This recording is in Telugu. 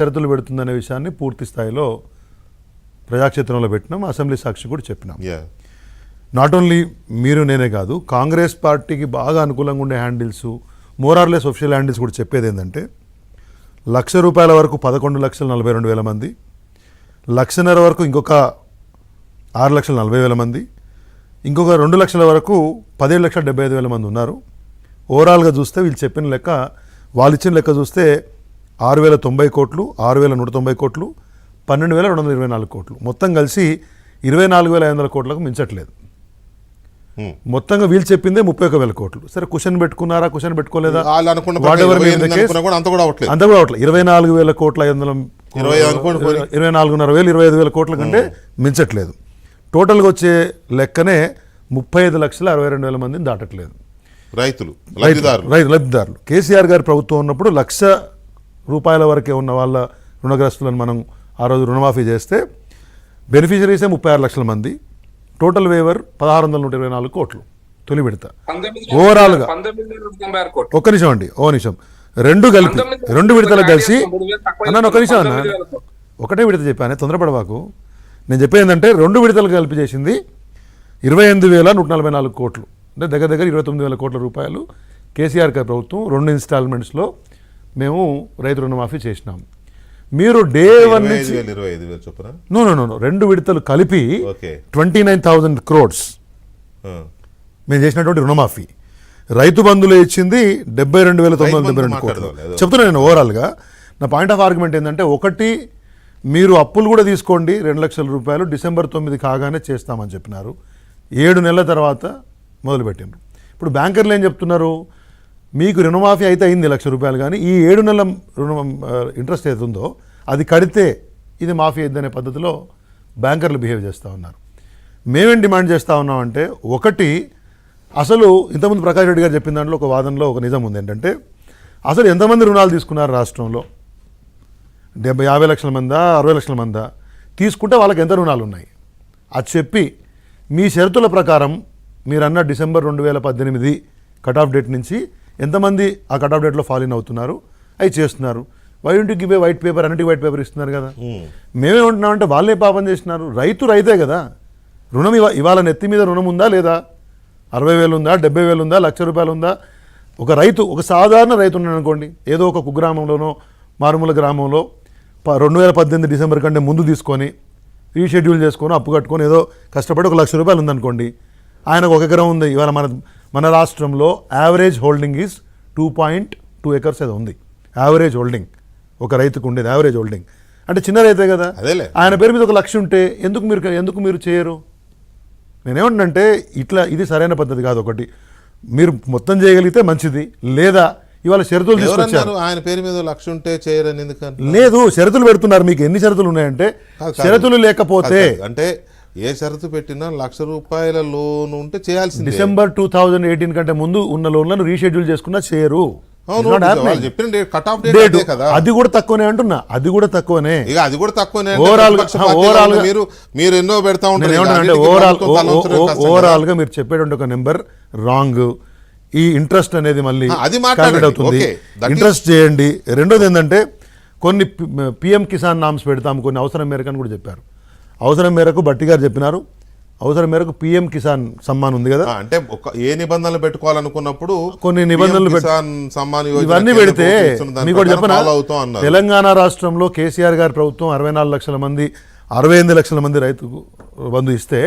షరతులు పెడుతుందనే విషయాన్ని పూర్తి స్థాయిలో ప్రజాక్షేత్రంలో పెట్టినాం అసెంబ్లీ సాక్షి కూడా చెప్పినాం. యా నాట్ ఓన్లీ మీరు నేనే కాదు కాంగ్రెస్ పార్టీకి బాగా అనుకూలంగా ఉండే హ్యాండిల్స్ మోరార్లెస్ ఒఫిషియల్ హ్యాండిల్స్ కూడా చెప్పేది ఏంటంటే లక్ష రూపాయల వరకు పదకొండు లక్షల నలభై రెండు వేల మంది లక్షన్నర వరకు ఇంకొక ఆరు లక్షల నలభై వేల మంది ఇంకొక రెండు లక్షల వరకు పదిహేడు లక్షల డెబ్బై ఐదు వేల మంది ఉన్నారు. ఓవరాల్గా చూస్తే వీళ్ళు చెప్పిన లెక్క వాళ్ళు ఇచ్చిన లెక్క చూస్తే ఆరు వేల తొంభై కోట్లు ఆరు వేల నూట తొంభై కోట్లు పన్నెండు వేల రెండు వందల ఇరవై నాలుగు కోట్లు. మొత్తం కలిసి ఇరవై నాలుగు వేల ఐదు వందల కోట్లకు మించట్లేదు. మొత్తంగా వీళ్ళు చెప్పిందే ముప్పై ఒక వేల కోట్లు. సరే క్వశ్చన్ పెట్టుకున్నారా క్వశ్చన్ పెట్టుకోలేదా? అంత కూడా అవట్లేదు ఇరవై నాలుగు వేల కోట్ల ఐదు వందల ఇరవై నాలుగున్నర వేలు ఇరవై ఐదు వేల కోట్ల కంటే మించట్లేదు. టోటల్గా వచ్చే లెక్కనే ముప్పై ఐదు లక్షల అరవై రెండు వేల మందిని దాటట్లేదు. రైతులు లబ్ధిదారులు. రైతు లబ్ధిదారులు. కేసీఆర్ గారి ప్రభుత్వం ఉన్నప్పుడు లక్ష రూపాయల వరకే ఉన్న వాళ్ళ రుణగ్రస్తులను మనం ఆ రోజు రుణమాఫీ చేస్తే బెనిఫిషరీసే ముప్పై ఆరు లక్షల మంది. టోటల్ వేవర్ పదహారు వందల నూట ఇరవై నాలుగు కోట్లు తొలి విడత. పంతొమ్మిది Overall గా. పంతొమ్మిది వేల తొంభై ఆరు కోట్లు. ఒక్క నిమిషం అండి ఓ నిమిషం. రెండు కలిపి రెండు విడతలు కలిసి చేస్తే మూడు వేలు తక్కువ అన్న ఒక నిమిషం అన్న. ఒకటే విడత చెప్పాను తొందరపడవాకు నేను చెప్పేది ఏంటంటే రెండు విడతలు కలిపి చేసింది ఇరవై ఎనిమిది వేల నూట నలభై నాలుగు కోట్లు. అంటే దగ్గర దగ్గర ఇరవై తొమ్మిది వేల కోట్ల రూపాయలు కేసీఆర్ గారి ప్రభుత్వం రెండు ఇన్స్టాల్మెంట్స్లో మేము రైతు రుణమాఫీ చేసినాం. మీరు డే వన్ నుంచి నో నో నో రెండు విడతలు కలిపి ట్వంటీ నైన్ థౌజండ్ క్రోడ్స్. మేము చేసినటువంటి రుణమాఫీ. రైతు బంధులో ఇచ్చింది డెబ్బై రెండు వేల తొమ్మిది వందల డెబ్బై రెండు కోట్లు. చెప్తున్నా నేను ఓవరాల్గా. నా పాయింట్ ఆఫ్ ఆర్గ్యుమెంట్ ఏంటంటే ఒకటి మీరు అప్పులు కూడా తీసుకోండి రెండు లక్షల రూపాయలు డిసెంబర్ తొమ్మిది కాగానే చేస్తామని చెప్పినారు. ఏడు నెలల తర్వాత మొదలుపెట్టినారు ఇప్పుడు బ్యాంకర్లు ఏం చెప్తున్నారు? మీకు రుణమాఫీ అయితే అయింది లక్ష రూపాయలు కానీ ఈ ఏడు నెలల రుణం ఇంట్రెస్ట్ ఏది ఉందో అది కడితే ఇది మాఫీ అయిందనే పద్ధతిలో బ్యాంకర్లు బిహేవ్ చేస్తూ ఉన్నారు. మేమేం డిమాండ్ చేస్తూ ఉన్నామంటే ఒకటి అసలు ఇంతకుముందు ప్రకాష్ రెడ్డి గారు చెప్పిన దాంట్లో ఒక వాదనలో ఒక నిజం ఉంది ఏంటంటే అసలు ఎంతమంది రుణాలు తీసుకున్నారు రాష్ట్రంలో? డెబ్బై యాభై లక్షల మందా అరవై లక్షల మందా? తీసుకుంటే వాళ్ళకి ఎంత రుణాలు ఉన్నాయి? అది చెప్పి మీ షరతుల ప్రకారం మీరన్న డిసెంబర్ రెండు వేల పద్దెనిమిది కట్ ఆఫ్ డేట్ నుంచి ఎంతమంది ఆ కట్ ఆఫ్ డేట్లో ఫాలో ఇన్ అవుతున్నారు? అవి చేస్తున్నారు. Why to give a white paper అన్నిటి వైట్ పేపర్ ఇస్తున్నారు కదా. మేమేమంటున్నామంటే వాళ్ళే పాపం చేసినారు రైతు రైతే కదా. రుణం ఇవా ఇవాళ నెత్తి మీద రుణం ఉందా లేదా? అరవై వేలు ఉందా? డెబ్బై వేలు ఉందా? లక్ష రూపాయలు ఉందా? ఒక రైతు ఒక సాధారణ రైతు ఉన్నాడు అనుకోండి. ఏదో ఒక కుగ్రామంలోనో మారుమూల గ్రామంలో ప- రెండు వేల పద్దెనిమిది డిసెంబర్ కంటే ముందు తీసుకొని రీషెడ్యూల్ చేసుకొని అప్పు కట్టుకొని ఏదో కష్టపడి ఒక లక్ష రూపాయలు ఉందనుకోండి. ఆయనకు ఒక ఎకరం ఉంది. ఇవాళ మన మన రాష్ట్రంలో average holding is two point two acres ఏదో ఉంది. యావరేజ్ హోల్డింగ్ ఒక రైతుకు ఉండేది యావరేజ్ హోల్డింగ్ అంటే చిన్న రైతే కదా? అదేలే. ఆయన పేరు మీద ఒక లక్ష ఉంటే ఎందుకు మీరు ఎందుకు మీరు చేయరు? నేనేమంటున్నంటే ఇట్లా ఇది సరైన పద్ధతి కాదు ఒకటి. మీరు మొత్తం చేయగలిగితే మంచిది. లేదా ఇవాళ షరతులు తీసుకొచ్చారు. ఆయన పేరు మీద లక్ష ఉంటే చేయరని ఎందుకని లేదు షరతులు పెడుతున్నారు. మీకు ఎన్ని షరతులు ఉన్నాయంటే. షరతులు లేకపోతే. అంటే ఏ షరతు పెట్టినా లక్ష రూపాయల లోన్ ఉంటే చేయాల్సింది. డిసెంబర్ టూ థౌజండ్ ఎయిటీన్ కంటే ముందు ఉన్న లోన్లను రీషెడ్యూల్ చేసుకున్నా చేయరు. అదే కూడా తక్కువనే అంటున్నా అది కూడా తక్కువనే. ఇక అది కూడా తక్కువనే ఓవరాల్ గా- మీరు మీరు ఎన్నో పెడతా ఉంటారు. ఓవరాల్. ఓవరాల్గా మీరు చెప్పేటువంటి ఒక నెంబర్ రాంగ్ ఈ ఇంట్రెస్ట్ అనేది మళ్ళీ అది అవుతుంది. ఇంట్రెస్ట్ చేయండి. రెండోది ఏంటంటే కొన్ని పిఎం కిసాన్ నామ్స్ పెడతాం కొన్ని అవసరం మేరకు అని కూడా చెప్పారు. అవసరం మేరకు బట్టి గారు చెప్పినారు. అవసరం మేరకు పిఎం కిసాన్ సమ్మాన్ ఉంది కదా. అంటే ఒక ఏ నిబంధనలు పెట్టుకోవాలనుకున్నప్పుడు కొన్ని నిబంధనలు కిసాన్ సమ్మాన్ ఇవన్నీ పెడితే మీకు చెప్పనా? తెలంగాణ రాష్ట్రంలో కేసీఆర్ గారి ప్రభుత్వం అరవై నాలుగు లక్షల మంది అరవై ఎనిమిది లక్షల మంది రైతుకు బంధు ఇస్తే